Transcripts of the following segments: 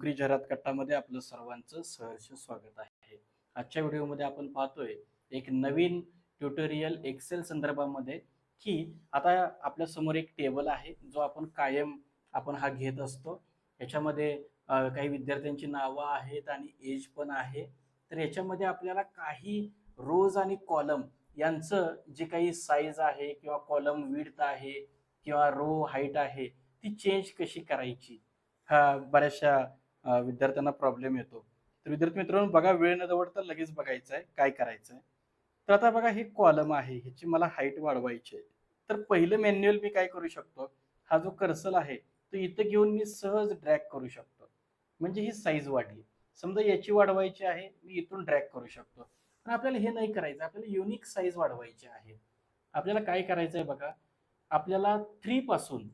नोकरी जाहिरात कट्टामध्ये आपलं सर्वांचं सहर्ष स्वागत आहे. आजच्या व्हिडिओमध्ये आपण पाहतोय एक नवीन ट्युटोरियल एक्सेल संदर्भामध्ये की आता आपल्यासमोर एक टेबल आहे जो आपण कायम आपण हा घेत असतो. याच्यामध्ये काही विद्यार्थ्यांची नावं आहेत आणि एज पण आहे. तर याच्यामध्ये आपल्याला काही रोज आणि कॉलम यांचं जे काही साईज आहे किंवा कॉलम विड्थ आहे किंवा रो हाईट आहे ती चेंज कशी करायची? हा बऱ्याचशा विद्यार्थ्यांना प्रॉब्लेम येतो. तर विद्यार्थी मित्रांनो बघा वेळ न दवडता लगेच बघायचं आहे काय करायचं आहे. तर आता बघा हे कॉलम आहे ह्याची मला हाईट वाढवायची आहे. तर पहिलं मॅन्युअल मी काय करू शकतो? हा जो कर्सल आहे तो इथं घेऊन मी सहज ड्रॅग करू शकतो. म्हणजे ही साईज वाढली. समजा याची वाढवायची आहे मी इथून ड्रॅग करू शकतो. पण आपल्याला हे नाही करायचं आपल्याला युनिक साईज वाढवायची आहे. आपल्याला काय करायचं आहे बघा? आपल्याला थ्री पासून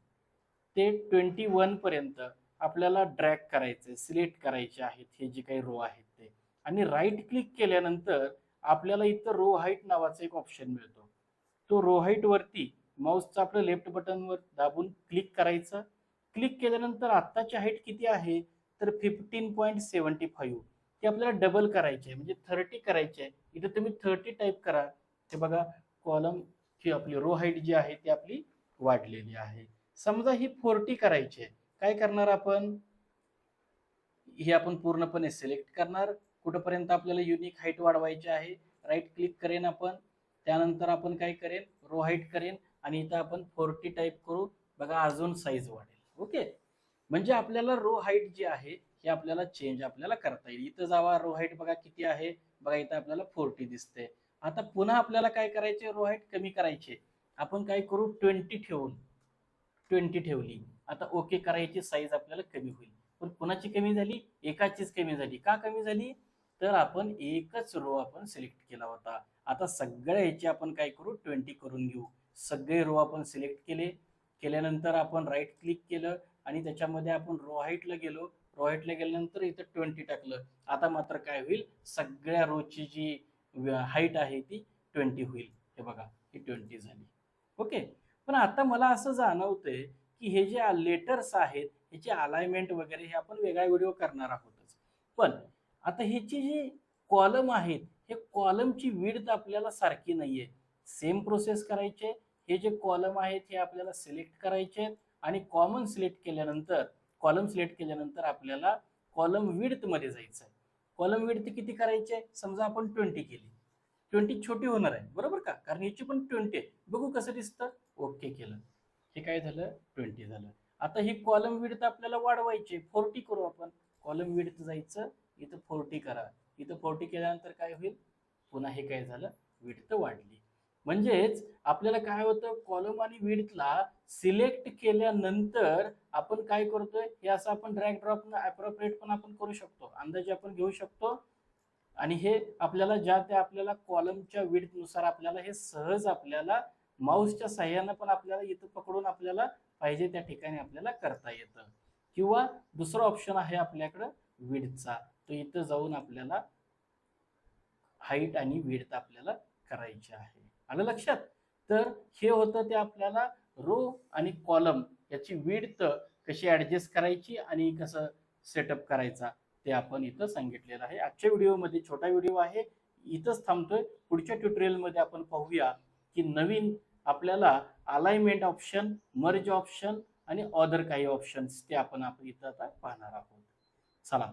ते ट्वेंटी वन पर्यंत आपल्याला ड्रॅग करायचे सिलेक्ट करायचे आहेत हे जे काही रो आहेत ते. आणि राईट क्लिक केल्यानंतर आपल्याला इथं रो हाईट नावाचा एक ऑप्शन मिळतो. तो रो हाईट वरती माऊसचं आपलं लेफ्ट बटनवर दाबून क्लिक करायचं. क्लिक केल्यानंतर आत्ताची हाईट किती आहे? तर फिफ्टीन पॉईंट सेवन्टी फाईव्ह ते आपल्याला डबल करायची आहे म्हणजे थर्टी करायची आहे इथं तुम्ही थर्टी टाईप करा. ते बघा कॉलम ही आपली रो हाईट जी आहे ती आपली वाढलेली आहे. समजा ही फोर्टी करायची आहे. काय करणार आपण? हे आपण पूर्णपणे सिलेक्ट करणार. कुठंपर्यंत आपल्याला युनिक हाईट वाढवायची आहे राईट क्लिक करेन आपण. त्यानंतर आपण काय करेन? रो हाईट करेन आणि इथं आपण फोर्टी टाईप करू. बघा अजून साईज वाढेल. ओके म्हणजे आपल्याला रो हाईट जी आहे हे आपल्याला चेंज आपल्याला करता येईल. इथं जावा रो हाईट बघा किती आहे. बघा इथं आपल्याला फोर्टी दिसते आता पुन्हा आपल्याला काय करायचे? रो हाईट कमी करायचे. आपण काय करू? ट्वेंटी ठेवून. ट्वेंटी ठेवली. आता ओके करायची साईज आपल्याला कमी होईल. पण कुणाची कमी झाली? एकाचीच कमी झाली. का कमी झाली? तर आपण एकच रो आपण सिलेक्ट केला होता. आता सगळ्या ह्याची आपण काय करू? ट्वेंटी करून घेऊ. सगळे रो आपण सिलेक्ट केले. केल्यानंतर आपण राईट क्लिक केलं आणि त्याच्यामध्ये आपण रो हाईटला गेलो. रो हाईटला गेल्यानंतर इथं ट्वेंटी टाकलं. आता मात्र काय होईल? सगळ्या रोची जी हाईट आहे ती ट्वेंटी होईल. हे बघा ही ट्वेंटी झाली. ओके पण आता मला असं जाणवतंय की हे जे लेटर्स आहेत ह्याची अलाइनमेंट वगैरे हे आपण वेगळा व्हिडिओ करणार आहोतच. पण आता ह्याची जी कॉलम आहेत हे कॉलमची विड्थ आपल्याला सारखी नाहीये. सेम प्रोसेस करायचे हे जे कॉलम आहेत हे आपल्याला सिलेक्ट करायचे आणि कॉमन सिलेक्ट केल्यानंतर कॉलम सिलेक्ट केल्यानंतर आपल्याला कॉलम विड्थमध्ये जायचं आहे. कॉलम विड्थ किती करायचे? समजा आपण ट्वेंटी केली. ट्वेंटी छोटी होणार आहे बरोबर का? कारण याची पण ट्वेंटी आहे. बघू कसं दिसतं. ओके केलं. हे काय झालं? ट्वेंटी झालं. आता ही कॉलम विड्थ आपल्याला वाढवायची. फोर्टी करू आपण. कॉलम विड्थ जायचं. इथं फोर्टी करा. इथं फोर्टी केल्यानंतर काय होईल? पुन्हा हे काय झालं? विड्थ वाढली. म्हणजेच आपल्याला काय होतं? कॉलम आणि विड्थला सिलेक्ट केल्यानंतर आपण काय करतोय? हे असं आपण ड्रॅग ड्रॉप अप्रोप्रिएट पण आपण करू शकतो. अंदाजे आपण घेऊ शकतो. आणि हे आपल्याला ज्या त्या आपल्याला कॉलमच्या विड्थनुसार आपल्याला हे सहज आपल्याला माऊसच्या साह्यानं पण आपल्याला इथं पकडून आपल्याला पाहिजे त्या ठिकाणी आपल्याला करता येतं. किंवा दुसरा ऑप्शन आहे आपल्याकडं विडचा तो इथं जाऊन आपल्याला हाईट आणि विडत आपल्याला करायची आहे. आलं लक्षात? तर हे होतं ते आपल्याला रो आणि कॉलम याची विडत कशी ॲडजस्ट करायची आणि कसं सेटअप करायचा ते आपण इथं सांगितलेलं आहे. आजच्या व्हिडिओमध्ये छोटा व्हिडिओ आहे. इथंच थांबतोय. पुढच्या ट्युटोरियलमध्ये आपण पाहूया. की नवीन आपल्याला अलाइनमेंट ऑप्शन मर्ज ऑप्शन आणि ऑदर काही ऑप्शन्स ते आपण आपण इथं आता पाहणार आहोत. चला.